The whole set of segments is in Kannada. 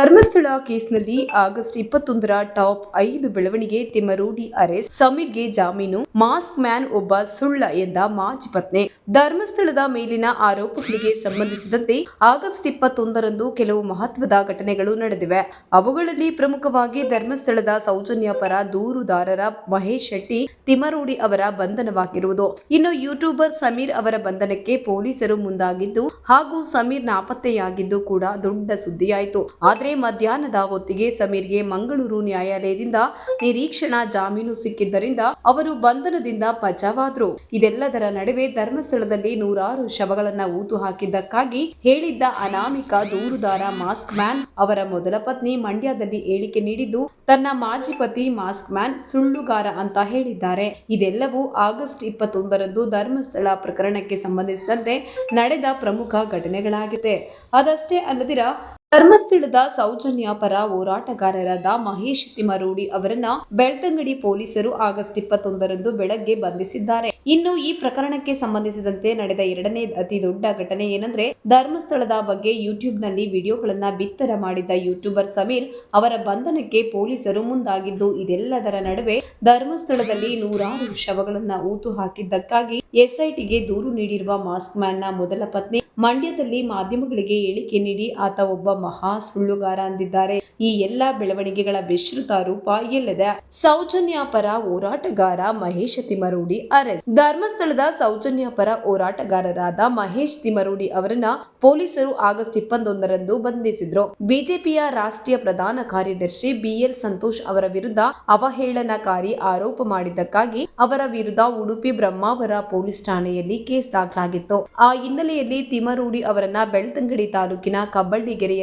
ಧರ್ಮಸ್ಥಳ ಕೇಸ್ನಲ್ಲಿ ಆಗಸ್ಟ್ ಇಪ್ಪತ್ತೊಂದರ ಟಾಪ್ ಐದು ಬೆಳವಣಿಗೆ ತಿಮ್ಮರೂಡಿ ಅರೆಸ್ಟ್. ಸಮೀರ್ಗೆ ಜಾಮೀನು, ಮಾಸ್ಕ್ ಮ್ಯಾನ್ ಒಬ್ಬ ಸುಳ್ಳ ಎಂದ ಮಾಜಿ ಪತ್ನಿ. ಧರ್ಮಸ್ಥಳದ ಮೇಲಿನ ಆರೋಪಗಳಿಗೆ ಸಂಬಂಧಿಸಿದಂತೆ ಆಗಸ್ಟ್ ಇಪ್ಪತ್ತೊಂದರಂದು ಕೆಲವು ಮಹತ್ವದ ಘಟನೆಗಳು ನಡೆದಿವೆ. ಅವುಗಳಲ್ಲಿ ಪ್ರಮುಖವಾಗಿ ಧರ್ಮಸ್ಥಳದ ಸೌಜನ್ಯ ಪರ ದೂರುದಾರರ ಮಹೇಶ್ ಶೆಟ್ಟಿ, ತಿಮ್ಮರೂಡಿ ಅವರ ಬಂಧನವಾಗಿರುವುದು. ಇನ್ನು ಯೂಟ್ಯೂಬರ್ ಸಮೀರ್ ಅವರ ಬಂಧನಕ್ಕೆ ಪೊಲೀಸರು ಮುಂದಾಗಿದ್ದು ಹಾಗೂ ಸಮೀರ್ ನಾಪತ್ತೆಯಾಗಿದ್ದು ಕೂಡ ದೊಡ್ಡ ಸುದ್ದಿಯಾಯಿತು. ಆದರೆ ಮಧ್ಯಾಹ್ನದ ಹೊತ್ತಿಗೆ ಸಮೀರ್ಗೆ ಮಂಗಳೂರು ನ್ಯಾಯಾಲಯದಿಂದ ನಿರೀಕ್ಷಣಾ ಜಾಮೀನು ಸಿಕ್ಕಿದ್ದರಿಂದ ಅವರು ಬಂಧನದಿಂದ ಬಚಾವಾದ್ರು ಇದೆಲ್ಲದರ ನಡುವೆ ಧರ್ಮಸ್ಥಳದಲ್ಲಿ ನೂರಾರು ಶವಗಳನ್ನ ಊತು ಹಾಕಿದ್ದಕ್ಕಾಗಿ ಹೇಳಿದ್ದ ಅನಾಮಿಕ ದೂರುದಾರ ಮಾಸ್ಕ್ ಮ್ಯಾನ್ ಅವರ ಮೊದಲ ಪತ್ನಿ ಮಂಡ್ಯದಲ್ಲಿ ಹೇಳಿಕೆ ನೀಡಿದ್ದು, ತನ್ನ ಮಾಜಿ ಪತಿ ಮಾಸ್ಕ್ ಮ್ಯಾನ್ ಸುಳ್ಳುಗಾರ ಅಂತ ಹೇಳಿದ್ದಾರೆ. ಇದೆಲ್ಲವೂ ಆಗಸ್ಟ್ ಇಪ್ಪತ್ತೊಂದರಂದು ಧರ್ಮಸ್ಥಳ ಪ್ರಕರಣಕ್ಕೆ ಸಂಬಂಧಿಸಿದಂತೆ ನಡೆದ ಪ್ರಮುಖ ಘಟನೆಗಳಾಗಿದೆ ಅದಷ್ಟೇ ಅಲ್ಲದಿರ ಧರ್ಮಸ್ಥಳದ ಸೌಜನ್ಯ ಪರ ಹೋರಾಟಗಾರರಾದ ಮಹೇಶ್ ತಿಮರೂಡಿ ಅವರನ್ನ ಬೆಳ್ತಂಗಡಿ ಪೊಲೀಸರು ಆಗಸ್ಟ್ ಇಪ್ಪತ್ತೊಂದರಂದು ಬೆಳಗ್ಗೆ ಬಂಧಿಸಿದ್ದಾರೆ. ಇನ್ನು ಈ ಪ್ರಕರಣಕ್ಕೆ ಸಂಬಂಧಿಸಿದಂತೆ ನಡೆದ ಎರಡನೇ ಅತಿ ದೊಡ್ಡ ಘಟನೆ ಏನಂದ್ರೆ, ಧರ್ಮಸ್ಥಳದ ಬಗ್ಗೆ ಯೂಟ್ಯೂಬ್ನಲ್ಲಿ ವಿಡಿಯೋಗಳನ್ನ ಬಿತ್ತರ ಮಾಡಿದ್ದ ಯೂಟ್ಯೂಬರ್ ಸಮೀರ್ ಅವರ ಬಂಧನಕ್ಕೆ ಪೊಲೀಸರು ಮುಂದಾಗಿದ್ದು, ಇದೆಲ್ಲದರ ನಡುವೆ ಧರ್ಮಸ್ಥಳದಲ್ಲಿ ನೂರಾರು ಶವಗಳನ್ನ ಊತು ಹಾಕಿದ್ದಕ್ಕಾಗಿ ಎಸ್ಐಟಿಗೆ ದೂರು ನೀಡಿರುವ ಮಾಸ್ಕ್ ಮ್ಯಾನ್ನ ಮೊದಲ ಪತ್ನಿ ಮಂಡ್ಯದಲ್ಲಿ ಮಾಧ್ಯಮಗಳಿಗೆ ಹೇಳಿಕೆ ನೀಡಿ, ಆತ ಒಬ್ಬ ಮಹಾ ಸುಳ್ಳುಗಾರ ಅಂದಿದ್ದಾರೆ. ಈ ಎಲ್ಲಾ ಬೆಳವಣಿಗೆಗಳ ವಿಸ್ತೃತ ರೂಪ ಎಲ್ಲಿದೆ. ಸೌಜನ್ಯ ಪರ ಹೋರಾಟಗಾರ ಮಹೇಶ್ ತಿಮರೂಡಿ ಅರೆಸ್ಟ್ ಧರ್ಮಸ್ಥಳದ ಸೌಜನ್ಯ ಪರ ಹೋರಾಟಗಾರರಾದ ಮಹೇಶ್ ತಿಮರೂಡಿ ಅವರನ್ನ ಪೊಲೀಸರು ಆಗಸ್ಟ್ ಇಪ್ಪತ್ತೊಂದರಂದು ಬಂಧಿಸಿದ್ರು. ಬಿಜೆಪಿಯ ರಾಷ್ಟ್ರೀಯ ಪ್ರಧಾನ ಕಾರ್ಯದರ್ಶಿ ಬಿಎಲ್ ಸಂತೋಷ್ ಅವರ ವಿರುದ್ಧ ಅವಹೇಳನಕಾರಿ ಆರೋಪ ಮಾಡಿದ್ದಕ್ಕಾಗಿ ಅವರ ವಿರುದ್ಧ ಉಡುಪಿ ಬ್ರಹ್ಮಾವರ ಪೊಲೀಸ್ ಠಾಣೆಯಲ್ಲಿ ಕೇಸ್ ದಾಖಲಾಗಿತ್ತು. ಆ ಹಿನ್ನೆಲೆಯಲ್ಲಿ ತಿಮರೂಡಿ ಅವರನ್ನ ಬೆಳ್ತಂಗಡಿ ತಾಲೂಕಿನ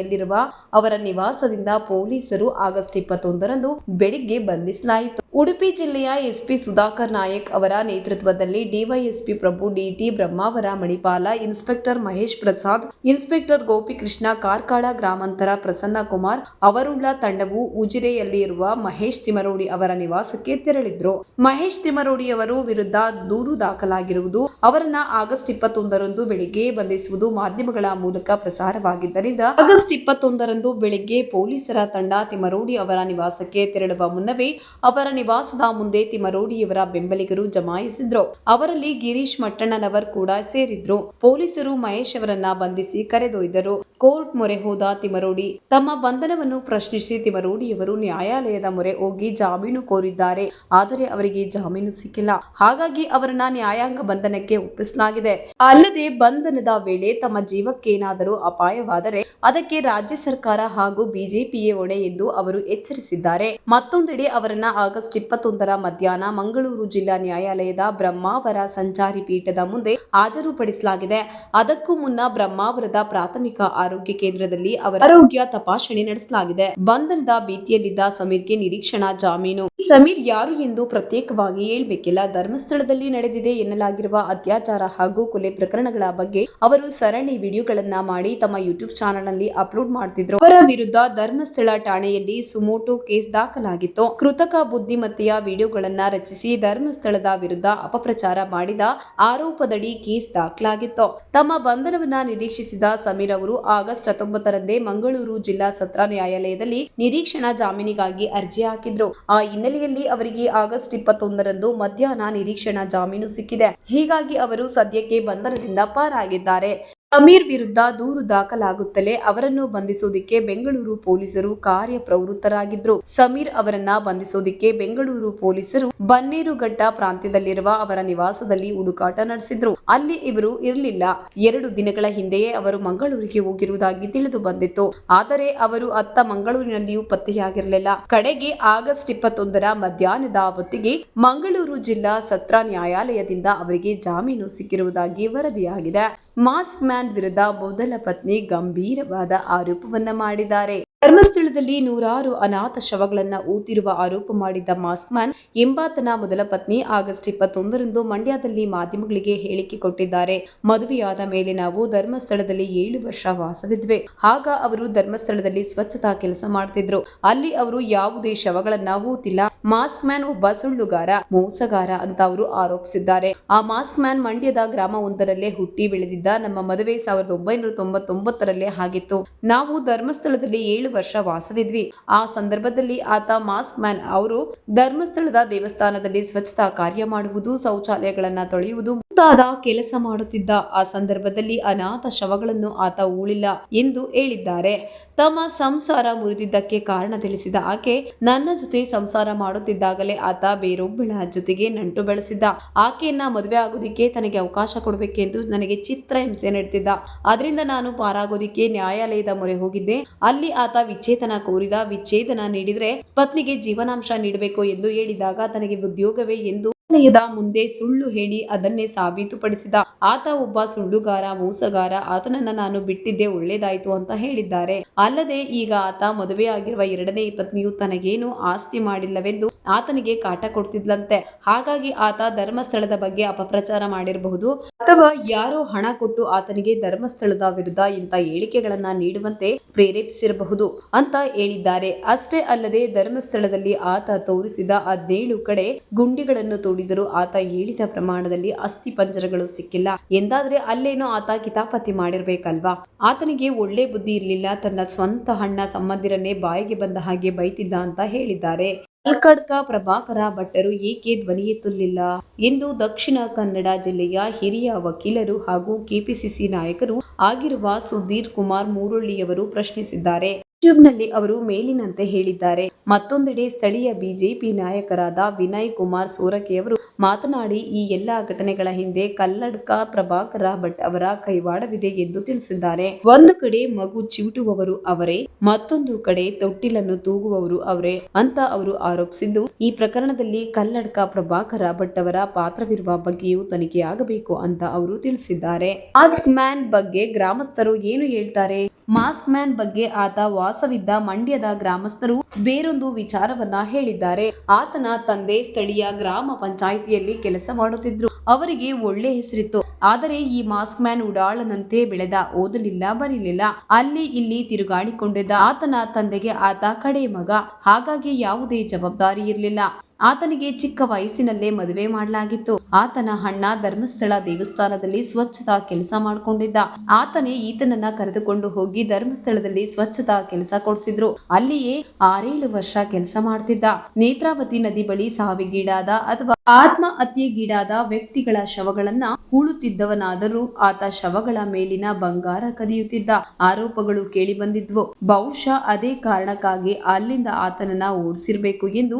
ಕಬ್ಬಳ್ಳಿಗೆರೆಯಲ್ಲಿರುವ ಅವರ ನಿವಾಸದಿಂದ ಪೊಲೀಸರು ಆಗಸ್ಟ್ ಇಪ್ಪತ್ತೊಂದರಂದು ಬೆಳಿಗ್ಗೆ ಬಂಧಿಸಲಾಯಿತು. ಉಡುಪಿ ಜಿಲ್ಲೆಯ ಎಸ್ಪಿ ಸುಧಾಕರ್ ನಾಯಕ್ ಅವರ ನೇತೃತ್ವದಲ್ಲಿ DYSP Prabhu DT Brahmavar Manipal, inspector Mahesh Prasad, inspector Gopikrishna Karkala ಗ್ರಾಮಾಂತರ ಪ್ರಸನ್ನ ಕುಮಾರ್, ಅವರುಳ್ಳ ತಂಡವು ಉಜಿರೆಯಲ್ಲಿರುವ ಮಹೇಶ್ ತಿಮರೋಡಿ ಅವರ ನಿವಾಸಕ್ಕೆ ತೆರಳಿದ್ರು. ಮಹೇಶ್ ತಿಮರೋಡಿ ಅವರು ವಿರುದ್ಧ ದೂರು ದಾಖಲಾಗಿರುವುದು ಅವರನ್ನ ಆಗಸ್ಟ್ ಇಪ್ಪತ್ತೊಂದರಂದು ಬೆಳಿಗ್ಗೆ ಬಂಧಿಸುವುದು ಮಾಧ್ಯಮಗಳ ಮೂಲಕ ಪ್ರಸಾರವಾಗಿದ್ದರಿಂದ ಆಗಸ್ಟ್ ಇಪ್ಪತ್ತೊಂದರಂದು ಬೆಳಿಗ್ಗೆ ಪೊಲೀಸರ ತಂಡ ತಿಮರೋಡಿ ಅವರ ನಿವಾಸಕ್ಕೆ ತೆರಳುವ ಮುನ್ನವೇ ಅವರ ನಿವಾಸದ ಮುಂದೆ ತಿಮರೋಡಿಯವರ ಬೆಂಬಲಿಗರು ಜಮಾಯಿಸಿದ್ರು. ಅವರಲ್ಲಿ ಗಿರೀಶ್ ಮಟ್ಟಣ್ಣನವರ್ ಕೂಡ ಸೇರಿದ್ರು. ಪೊಲೀಸರು ಮಹೇಶ್ ಅವರನ್ನ ಬಂಧಿಸಿ ಕರೆದೊಯ್ದರು. ಕೋರ್ಟ್ ಮೊರೆ ಹೋದ ತಿಮರೋಡಿ. ತಮ್ಮ ಬಂಧನವನ್ನು ಪ್ರಶ್ನಿಸಿ ತಿಮರೋಡಿಯವರು ನ್ಯಾಯಾಲಯದ ಮೊರೆ ಹೋಗಿ ಜಾಮೀನು ಕೋರಿದ್ದಾರೆ. ಆದರೆ ಅವರಿಗೆ ಜಾಮೀನು ಸಿಕ್ಕಿಲ್ಲ. ಹಾಗಾಗಿ ಅವರನ್ನ ನ್ಯಾಯಾಂಗ ಬಂಧನಕ್ಕೆ ಒಪ್ಪಿಸಲಾಗಿದೆ. ಅಲ್ಲದೆ ಬಂಧನದ ವೇಳೆ ತಮ್ಮ ಜೀವಕ್ಕೇನಾದರೂ ಅಪಾಯವಾದರೆ ಅದಕ್ಕೆ ರಾಜ್ಯ ಸರ್ಕಾರ ಹಾಗೂ ಬಿಜೆಪಿಯೇ ಹೊಣೆ ಎಂದು ಅವರು ಎಚ್ಚರಿಸಿದ್ದಾರೆ. ಮತ್ತೊಂದೆಡೆ ಅವರನ್ನ ಆಗಸ್ಟ್ ಇಪ್ಪತ್ತೊಂದರ ಮಧ್ಯಾಹ್ನ ಮಂಗಳೂರು ಜಿಲ್ಲಾ ನ್ಯಾಯಾಲಯದ ಬ್ರಹ್ಮಾವರ ಸಂಚಾರಿ ಪೀಠದ ಮುಂದೆ ಹಾಜರುಪಡಿಸಲಾಗಿದೆ. ಅದಕ್ಕೂ ಮುನ್ನ ಬ್ರಹ್ಮಾವರದ ಪ್ರಾಥಮಿಕ ಆರೋಗ್ಯ ಕೇಂದ್ರದಲ್ಲಿ ಅವರ ಆರೋಗ್ಯ ತಪಾಸಣೆ ನಡೆಸಲಾಗಿದೆ. ಬಂಧನದ ಭೀತಿಯಲ್ಲಿದ್ದ ಸಮೀರ್ಗೆ ನಿರೀಕ್ಷಣಾ ಜಾಮೀನು. ಸಮೀರ್ ಯಾರು ಎಂದು ಪ್ರತ್ಯೇಕವಾಗಿ ಹೇಳ್ಬೇಕಿಲ್ಲ. ಧರ್ಮಸ್ಥಳದಲ್ಲಿ ನಡೆದಿದೆ ಎನ್ನಲಾಗಿರುವ ಅತ್ಯಾಚಾರ ಹಾಗೂ ಕೊಲೆ ಪ್ರಕರಣಗಳ ಬಗ್ಗೆ ಅವರು ಸರಣಿ ವಿಡಿಯೋಗಳನ್ನ ಮಾಡಿ ತಮ್ಮ ಯೂಟ್ಯೂಬ್ ಚಾನೆಲ್ ಅಪ್ಲೋಡ್ ಮಾಡ್ತಿದ್ರು. ಅವರ ವಿರುದ್ಧ ಧರ್ಮಸ್ಥಳ ಠಾಣೆಯಲ್ಲಿ ಸುಮೋಟೋ ಕೇಸ್ ದಾಖಲಾಗಿತ್ತು. ಕೃತಕ ಬುದ್ಧಿಮತ್ತೆಯ ವಿಡಿಯೋಗಳನ್ನ ರಚಿಸಿ ಧರ್ಮಸ್ಥಳದ ವಿರುದ್ಧ ಅಪಪ್ರಚಾರ ಮಾಡಿದ ಆರೋಪದಡಿ ಕೇಸ್ ದಾಖಲಾಗಿತ್ತು. ತಮ್ಮ ಬಂಧನವನ್ನ ನಿರೀಕ್ಷಿಸಿದ ಸಮೀರ್ ಅವರು ಆಗಸ್ಟ್ ಹತ್ತೊಂಬತ್ತರಂದೇ ಮಂಗಳೂರು ಜಿಲ್ಲಾ ಸತ್ರ ನ್ಯಾಯಾಲಯದಲ್ಲಿ ನಿರೀಕ್ಷಣಾ ಜಾಮೀನಿಗಾಗಿ ಅರ್ಜಿ ಹಾಕಿದ್ರು. ಆ ಹಿನ್ನೆಲೆಯಲ್ಲಿ ಅವರಿಗೆ ಆಗಸ್ಟ್ ಇಪ್ಪತ್ತೊಂದರಂದು ಮಧ್ಯಾಹ್ನ ನಿರೀಕ್ಷಣಾ ಜಾಮೀನು ಸಿಕ್ಕಿದೆ. ಹೀಗಾಗಿ ಅವರು ಸದ್ಯಕ್ಕೆ ಬಂಧನದಿಂದ ಪಾರಾಗಿದ್ದಾರೆ. ಸಮೀರ್ ವಿರುದ್ಧ ದೂರು ದಾಖಲಾಗುತ್ತಲೇ ಅವರನ್ನು ಬಂಧಿಸುವುದಕ್ಕೆ ಬೆಂಗಳೂರು ಪೊಲೀಸರು ಕಾರ್ಯಪ್ರವೃತ್ತರಾಗಿದ್ದರು ಸಮೀರ್ ಅವರನ್ನ ಬಂಧಿಸೋದಿಕ್ಕೆ ಬೆಂಗಳೂರು ಪೊಲೀಸರು ಬನ್ನೇರುಘಟ್ಟ ಪ್ರಾಂತ್ಯದಲ್ಲಿರುವ ಅವರ ನಿವಾಸದಲ್ಲಿ ಹುಡುಕಾಟ ನಡೆಸಿದ್ರು. ಅಲ್ಲಿ ಇವರು ಇರಲಿಲ್ಲ. ಎರಡು ದಿನಗಳ ಹಿಂದೆಯೇ ಅವರು ಮಂಗಳೂರಿಗೆ ಹೋಗಿರುವುದಾಗಿ ತಿಳಿದು ಬಂದಿತ್ತು. ಆದರೆ ಅವರು ಅತ್ತ ಮಂಗಳೂರಿನಲ್ಲಿಯೂ ಪತ್ತೆಯಾಗಿರಲಿಲ್ಲ. ಕಡೆಗೆ ಆಗಸ್ಟ್ ಇಪ್ಪತ್ತೊಂದರ ಮಧ್ಯಾಹ್ನದ ಹೊತ್ತಿಗೆ ಮಂಗಳೂರು ಜಿಲ್ಲಾ ಸತ್ರ ನ್ಯಾಯಾಲಯದಿಂದ ಅವರಿಗೆ ಜಾಮೀನು ಸಿಕ್ಕಿರುವುದಾಗಿ ವರದಿಯಾಗಿದೆ. ಮಾಸ್ಕ್ ಮ್ಯಾನ್ ವಿರುದ್ಧ ಮೊದಲ ಪತ್ನಿ ಗಂಭೀರವಾದ ಆರೋಪವನ್ನು ಮಾಡಿದ್ದಾರೆ ಧರ್ಮಸ್ಥಳದಲ್ಲಿ ನೂರಾರು ಅನಾಥ ಶವಗಳನ್ನ ಊತಿರುವ ಆರೋಪ ಮಾಡಿದ್ದ ಮಾಸ್ಕ್ ಮ್ಯಾನ್ ಎಂಬಾತನ ಮೊದಲ ಪತ್ನಿ ಆಗಸ್ಟ್ ಇಪ್ಪತ್ತೊಂದರಂದು ಮಂಡ್ಯದಲ್ಲಿ ಮಾಧ್ಯಮಗಳಿಗೆ ಹೇಳಿಕೆ ಕೊಟ್ಟಿದ್ದಾರೆ. ಮದುವೆಯಾದ ಮೇಲೆ ನಾವು ಧರ್ಮಸ್ಥಳದಲ್ಲಿ ಏಳು ವರ್ಷ ವಾಸವಿದ್ವೆ. ಆಗ ಅವರು ಧರ್ಮಸ್ಥಳದಲ್ಲಿ ಸ್ವಚ್ಛತಾ ಕೆಲಸ ಮಾಡ್ತಿದ್ರು. ಅಲ್ಲಿ ಅವರು ಯಾವುದೇ ಶವಗಳನ್ನ ಊತಿಲ್ಲ ಮಾಸ್ಕ್ ಮ್ಯಾನ್ ಒಬ್ಬ ಸುಳ್ಳುಗಾರ, ಮೋಸಗಾರ ಅಂತ ಅವರು ಆರೋಪಿಸಿದ್ದಾರೆ. ಆ ಮಾಸ್ಕ್ ಮ್ಯಾನ್ ಮಂಡ್ಯದ ಗ್ರಾಮವೊಂದರಲ್ಲೇ ಹುಟ್ಟಿ ಬೆಳೆದಿದ್ದ ನಮ್ಮ ಮದುವೆ ಸಾವಿರದ ಒಂಬೈನೂರ ತೊಂಬತ್ತೊಂಬತ್ತರಲ್ಲೇ ಆಗಿತ್ತು. ನಾವು ಧರ್ಮಸ್ಥಳದಲ್ಲಿ ಏಳು ಏಳು ವರ್ಷ ವಾಸವಿದ್ವಿ. ಆ ಸಂದರ್ಭದಲ್ಲಿ ಆತ ಮಾಸ್ಕ್ ಮ್ಯಾನ್ ಅವರು ಧರ್ಮಸ್ಥಳದ ದೇವಸ್ಥಾನದಲ್ಲಿ ಸ್ವಚ್ಛತಾ ಕಾರ್ಯ ಮಾಡುವುದು, ಶೌಚಾಲಯಗಳನ್ನ ತೊಳೆಯುವುದು ಮುಂತಾದ ಕೆಲಸ ಮಾಡುತ್ತಿದ್ದ. ಆ ಸಂದರ್ಭದಲ್ಲಿ ಅನಾಥ ಶವಗಳನ್ನು ಆತ ಉಳಿಲ್ಲ ಎಂದು ಹೇಳಿದ್ದಾರೆ. ತಮ್ಮ ಸಂಸಾರ ಮುರಿದಿದ್ದಕ್ಕೆ ಕಾರಣ ತಿಳಿಸಿದ ಆಕೆ ನನ್ನ ಜೊತೆ ಸಂಸಾರ ಮಾಡುತ್ತಿದ್ದಾಗಲೇ ಆತ ಬೇರೊಬ್ಬಳ ಜೊತೆಗೆ ನಂಟು ಬೆಳೆಸಿದ್ದ. ಆಕೆಯನ್ನ ಮದುವೆ ಆಗೋದಿಕ್ಕೆ ತನಗೆ ಅವಕಾಶ ಕೊಡಬೇಕೆಂದು ನನಗೆ ಚಿತ್ರ ಹಿಂಸೆ ನೀಡುತ್ತಿದ್ದ ಅದರಿಂದ ನಾನು ಪಾರಾಗೋದಿಕ್ಕೆ ನ್ಯಾಯಾಲಯದ ಮೊರೆ ಹೋಗಿದ್ದೆ. ಅಲ್ಲಿ ಆತ ವಿಚ್ಛೇದನ ಕೋರಿದ ವಿಚ್ಛೇದನ ನೀಡಿದ್ರೆ ಪತ್ನಿಗೆ ಜೀವನಾಂಶ ನೀಡಬೇಕು ಎಂದು ಹೇಳಿದಾಗ ತನಗೆ ಉದ್ಯೋಗವೇ ಎಂದು ನ್ಯಾಯಾಲಯದ ಮುಂದೆ ಸುಳ್ಳು ಹೇಳಿ ಅದನ್ನೇ ಸಾಬೀತುಪಡಿಸಿದ ಆತ ಒಬ್ಬ ಸುಳ್ಳುಗಾರ, ಮೋಸಗಾರ. ಆತನನ್ನ ನಾನು ಬಿಟ್ಟಿದ್ದೆ, ಒಳ್ಳೇದಾಯ್ತು ಅಂತ ಹೇಳಿದ್ದಾರೆ. ಅಲ್ಲದೆ ಈಗ ಆತ ಮದುವೆಯಾಗಿರುವ ಎರಡನೇ ಪತ್ನಿಯು ತನಗೇನು ಆಸ್ತಿ ಮಾಡಿಲ್ಲವೆಂದು ಆತನಿಗೆ ಕಾಟ ಕೊಡ್ತಿದ್ಲಂತೆ. ಹಾಗಾಗಿ ಆತ ಧರ್ಮಸ್ಥಳದ ಬಗ್ಗೆ ಅಪಪ್ರಚಾರ ಮಾಡಿರಬಹುದು ಅಥವಾ ಯಾರೋ ಹಣ ಕೊಟ್ಟು ಆತನಿಗೆ ಧರ್ಮಸ್ಥಳದ ವಿರುದ್ಧ ಇಂಥ ಹೇಳಿಕೆಗಳನ್ನ ನೀಡುವಂತೆ ಪ್ರೇರೇಪಿಸಿರಬಹುದು ಅಂತ ಹೇಳಿದ್ದಾರೆ. ಅಷ್ಟೇ ಅಲ್ಲದೆ ಧರ್ಮಸ್ಥಳದಲ್ಲಿ ಆತ ತೋರಿಸಿದ ಹದಿನೇಳು ಕಡೆ ಗುಂಡಿಗಳನ್ನು ತೋಡಿದರೂ ಆತ ಹೇಳಿದ ಪ್ರಮಾಣದಲ್ಲಿ ಅಸ್ಥಿ ಪಂಜರಗಳು ಸಿಕ್ಕಿಲ್ಲ. ಎಂದಾದ್ರೆ ಅಲ್ಲೇನೋ ಆತ ಕಿತಾಪತಿ ಮಾಡಿರ್ಬೇಕಲ್ವಾ? ಆತನಿಗೆ ಒಳ್ಳೆ ಬುದ್ಧಿ ಇರಲಿಲ್ಲ. ತನ್ನ ಸ್ವಂತ ಹಣ್ಣ ಸಂಬಂಧಿರನ್ನೇ ಬಾಯಿಗೆ ಬಂದ ಹಾಗೆ ಬೈತಿದ್ದ ಅಂತ ಹೇಳಿದ್ದಾರೆ. ಕಲ್ಕಡ್ಕ ಪ್ರಭಾಕರ ಭಟ್ಟರು ಏಕೆ ಧ್ವನಿ ಎತ್ತಲಿಲ್ಲ? ಎಂದು ದಕ್ಷಿಣ ಕನ್ನಡ ಜಿಲ್ಲೆಯ ಹಿರಿಯ ವಕೀಲರು ಹಾಗೂ ಕೆಪಿಸಿಸಿ ನಾಯಕರು ಆಗಿರುವ ಸುಧೀರ್ ಕುಮಾರ್ ಮೂರೊಳ್ಳಿಯವರು ಪ್ರಶ್ನಿಸಿದ್ದಾರೆ. ಯೂಟ್ಯೂಬ್ನಲ್ಲಿ ಅವರು ಮೇಲಿನಂತೆ ಹೇಳಿದ್ದಾರೆ. ಮತ್ತೊಂದೆಡೆ ಸ್ಥಳೀಯ ಬಿಜೆಪಿ ನಾಯಕರಾದ ವಿನಯ್ ಕುಮಾರ್ ಸೋರಕೆಯವರು ಮಾತನಾಡಿ, ಈ ಎಲ್ಲ ಘಟನೆಗಳ ಹಿಂದೆ ಕಲ್ಲಡ್ಕ ಪ್ರಭಾಕರ ಭಟ್ ಅವರ ಕೈವಾಡವಿದೆ ಎಂದು ತಿಳಿಸಿದ್ದಾರೆ. ಒಂದು ಕಡೆ ಮಗು ಚಿವುಟುವವರು ಅವರೇ, ಮತ್ತೊಂದು ಕಡೆ ತೊಟ್ಟಿಲನ್ನು ತೂಗುವವರು ಅವರೇ ಅಂತ ಅವರು ಆರೋಪಿಸಿದ್ದು, ಈ ಪ್ರಕರಣದಲ್ಲಿ ಕಲ್ಲಡ್ಕ ಪ್ರಭಾಕರ ಭಟ್ ಅವರ ಪಾತ್ರವಿರುವ ಬಗ್ಗೆಯೂ ತನಿಖೆಯಾಗಬೇಕು ಅಂತ ಅವರು ತಿಳಿಸಿದ್ದಾರೆ. ಆಸ್ಕ್ ಮ್ಯಾನ್ ಬಗ್ಗೆ ಗ್ರಾಮಸ್ಥರು ಏನು ಹೇಳ್ತಾರೆ? ಮಾಸ್ಕ್ ಮ್ಯಾನ್ ಬಗ್ಗೆ ಆತ ವಾಸವಿದ್ದ ಮಂಡ್ಯದ ಗ್ರಾಮಸ್ಥರು ಬೇರೊಂದು ವಿಚಾರವನ್ನ ಹೇಳಿದ್ದಾರೆ. ಆತನ ತಂದೆ ಸ್ಥಳೀಯ ಗ್ರಾಮ ಪಂಚಾಯಿತಿಯಲ್ಲಿ ಕೆಲಸ ಮಾಡುತ್ತಿದ್ರು. ಅವರಿಗೆ ಒಳ್ಳೆ ಹೆಸರಿತ್ತು. ಆದರೆ ಈ ಮಾಸ್ಕ್ ಮ್ಯಾನ್ ಉಡಾಳನಂತೆ ಬೆಳೆದ ಓದಲಿಲ್ಲ, ಬರೀಲಿಲ್ಲ. ಅಲ್ಲಿ ಇಲ್ಲಿ ತಿರುಗಾಡಿಕೊಂಡಿದ್ದ ಆತನ ತಂದೆಗೆ ಆತ ಕಡೆ ಮಗ ಹಾಗಾಗಿ ಯಾವುದೇ ಜವಾಬ್ದಾರಿ ಇರಲಿಲ್ಲ. ಆತನಿಗೆ ಚಿಕ್ಕ ವಯಸ್ಸಿನಲ್ಲೇ ಮದುವೆ ಮಾಡಲಾಗಿತ್ತು. ಆತನ ಅಣ್ಣ ಧರ್ಮಸ್ಥಳ ದೇವಸ್ಥಾನದಲ್ಲಿ ಸ್ವಚ್ಛತಾ ಕೆಲಸ ಮಾಡಿಕೊಂಡಿದ್ದ. ಆತನೇ ಈತನನ್ನ ಕರೆದುಕೊಂಡು ಹೋಗಿ ಧರ್ಮಸ್ಥಳದಲ್ಲಿ ಸ್ವಚ್ಛತಾ ಕೆಲಸ ಕೊಡಿಸಿದ್ರು. ಅಲ್ಲಿಯೇ ಆರೇಳು ವರ್ಷ ಕೆಲಸ ಮಾಡ್ತಿದ್ದ. ನೇತ್ರಾವತಿ ನದಿ ಬಳಿ ಸಾವಿಗೀಡಾದ ಅಥವಾ ಆತ್ಮಹತ್ಯೆಗೀಡಾದ ವ್ಯಕ್ತಿಗಳ ಶವಗಳನ್ನ ಹೂಳುತ್ತಿದ್ದವನಾದರೂ ಆತ ಶವಗಳ ಮೇಲಿನ ಬಂಗಾರ ಕದಿಯುತ್ತಿದ್ದ. ಆರೋಪಗಳು ಕೇಳಿ ಬಂದಿದ್ವು ಬಹುಶಃ ಅದೇ ಕಾರಣಕ್ಕಾಗಿ ಅಲ್ಲಿಂದ ಆತನನ್ನ ಓಡಿಸಿರ್ಬೇಕು ಎಂದು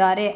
ಅಂದಾಜಿಸಿದ್ದಾರೆ